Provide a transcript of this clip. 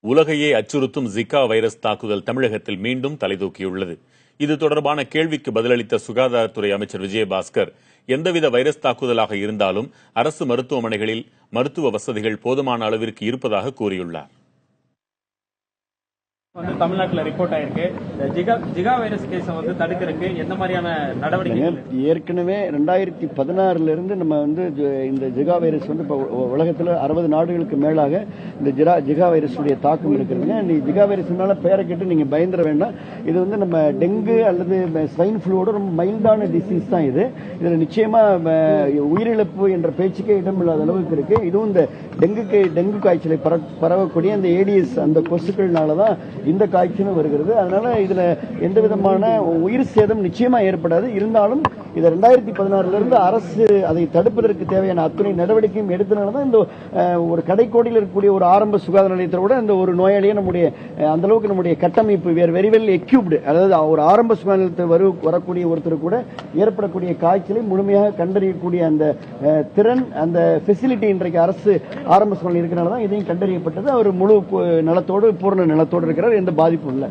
உலகையே அச்சுறுத்தும் Zika virus தாக்குதல் தமிழகத்தில் மீண்டும் தலைதூக்கியுள்ளது. இது தொடர்பான கேள்விக்கு பதிலளித்த சுகாதாரத்துறை அமைச்சர் விஜயபாஸ்கர் எந்தவித வைரஸ் தாக்குதலாக இருந்தாலும் அரசு மருத்துவமனைகளில் மருத்துவ வசதிகள் போதுமான அளவிற்கு இருப்பதாக கூறியுள்ளார். வந்து தமிழ்நாட்டில் ரிப்போர்ட் ஆயிருக்கு. ஜிகா ஜிகா வைரஸ் கேஸை வந்து தடுக்கிறதுக்கு எந்த மாதிரியான நடவடிக்கைகள் ஏற்கனவே ரெண்டாயிரத்தி பதினாறுல இருந்து நம்ம வந்து இந்த ஜிகா வைரஸ் வந்து இப்போ உலகத்தில் அறுபது நாடுகளுக்கு மேலாக இந்த ஜிரா ஜிகா வைரஸுடைய தாக்கம் இருக்கிறதுங்க. நீ ஜிகா வைரஸ்னால பேரை கேட்டு நீங்க பயந்துட வேண்டாம். இது வந்து நம்ம டெங்கு அல்லது ஸ்வைன் ஃப்ளூவோட ரொம்ப மைல்டான டிசீஸ் தான் இது. இதுல நிச்சயமா உயிரிழப்பு என்ற பேச்சுக்கே இடமில்லாத அளவுக்கு இருக்கு. இதுவும் இந்த டெங்குக்கு டெங்கு காய்ச்சலை பரவக்கூடிய அந்த ஏடிஎஸ் அந்த கொசுக்கள்னால தான் இந்த காய்ச்சலும் வருகிறது. அதனால இதுல எந்த விதமான உயிர் சேதம் நிச்சயமா ஏற்படாது. இருந்தாலும் இது ரெண்டாயிரத்தி பதினாறுல இருந்து அரசு அதை தடுப்பதற்கு தேவையான அத்துணை நடவடிக்கையும் எடுத்தனால தான் இந்த ஒரு கடைக்கோடியில் இருக்கக்கூடிய ஒரு ஆரம்ப சுகாதார நிலையத்தில் கூட இந்த ஒரு நோயாளியை நம்முடைய அந்த அளவுக்கு நம்முடைய கட்டமைப்பு வேறு வெரி வெல் எக்யூப்டு அதாவது ஒரு ஆரம்ப சுகாதார நிலையத்தில் வரு வரக்கூடிய ஒருத்தர் கூட ஏற்படக்கூடிய காய்ச்சலை முழுமையாக கண்டறியக்கூடிய அந்த திறன் அந்த ஃபெசிலிட்டி இன்றைக்கு அரசு ஆரம்ப சுகாதார இருக்கிறனால தான் இதையும் கண்டறியப்பட்டது. அவர் முழு நலத்தோடு பூர்ண நலத்தோடு இருக்கிறார். எந்த பாதிப்பும் இல்லை.